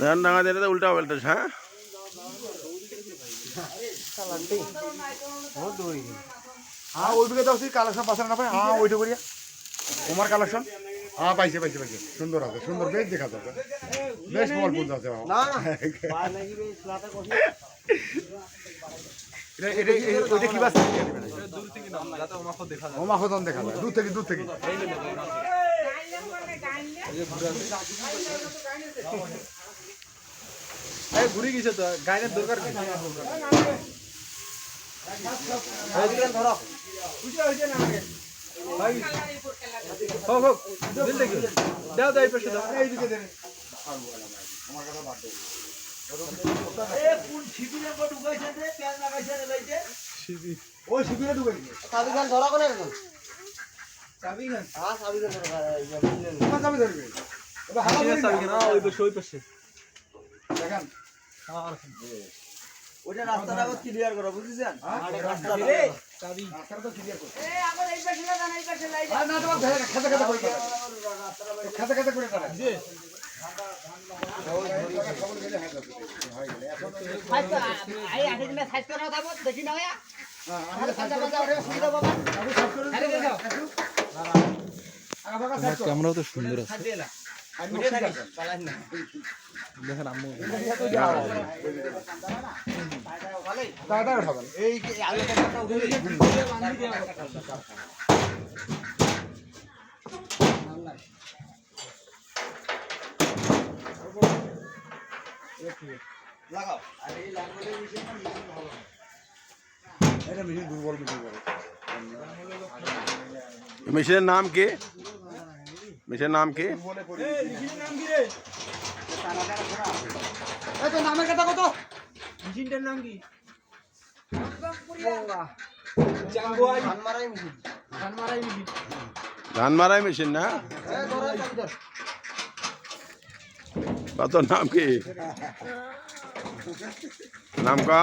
ধান ডাঙা দিলে উল্টা পাল্টা হ্যাঁ? হ্যাঁ দাও কালেকশন পাশে না পাই হ্যাঁ ওইটা করিয়া। তোমার কালেকশন? হ্যাঁ পাইছে পাইছে পাইছে। সুন্দর আছে সুন্দর বেশ দেখা বেশ আছে ওইটা কি বাস? ওমাখদন দেখা যায় দূর থেকে দূর থেকে। ঘুরে গেছে তো গাইনের দরকার কি? হোক হোক দিল দেখি। দাও দাও এই পাশে দাও। ওই শিবিরে ধরবে। এবার বলি না। ওই পাশে ওই পাশে। দেখেন। ওটা রাস্তাটা ক্লিয়ার করো বুঝছেন? রাস্তাটা রাস্তাটা তো ক্লিয়ার করো। আর না তোমার ধরে খেতে খেতে করে দাও। খেতে খেতে করে দাও। খবর গেলে হয়ে যাবে। হয়ে গেলে। এখন হ্যাঁ, আমি তো সাইড করে দাও, ওটা সুবিধা পাবা। আমি সাইড করে দিতে পারব। একটু। করো। ক্যামেরাও তো সুন্দর আছে আমি ঠিক আছে। দেখেন আম্মু তাড়াতাড়ি উঠাবেন। এই লাগাও আর এই লাঙ্গলের মেশিন ভালো এটা মেশিন দুর্বল মেশিন মেশিনের নাম কি মেশিনের নাম কি? নামের কথা কত? মেশিনটার নাম কি? ধান মারাই মেশিন। না। কত নাম কি? নাম কা?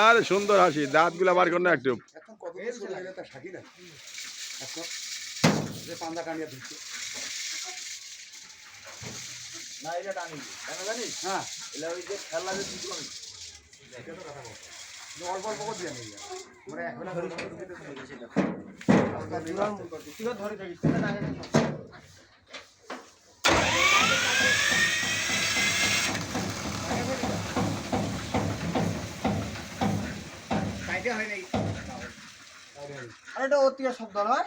আরে সুন্দর হাসি দাঁতগুলা বার কর না একটু। যে পান্দা টানিয়ে দিচ্ছে। না, এটা টানি। কেন জানিস? হ্যাঁ, এলা ওই যে খেলা যে দিত আমি। যে অল্প অল্প করে দিয়ে নিয়ে মানে এখন আর তুই ধরে থাকিস, তুই আগে আর এটা অতি শব্দ নয়।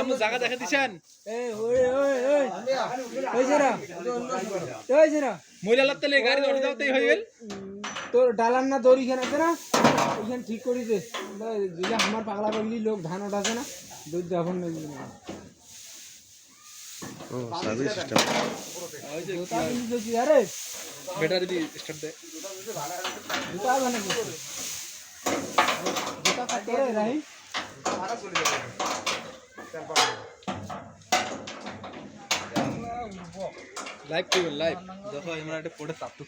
আম্মু জায়গা দেখা দিছেন? মহিলার তেলে গাড়ি ধরে দাওতেই হয়ে গেল? তোর ডালার না দড়ি এখানে আছে না? ওইখানে ঠিক করি দে যেটা আমার পাগলা পাগলি লোক ধান ওঠাছে না? দুধ যখন ও সার্ভিস সিস্টেম আরে। স্টার্ট দে। জুতা লাইভ করবেন লাইভ দেখো আমরা একটা পড়ে তাপ তো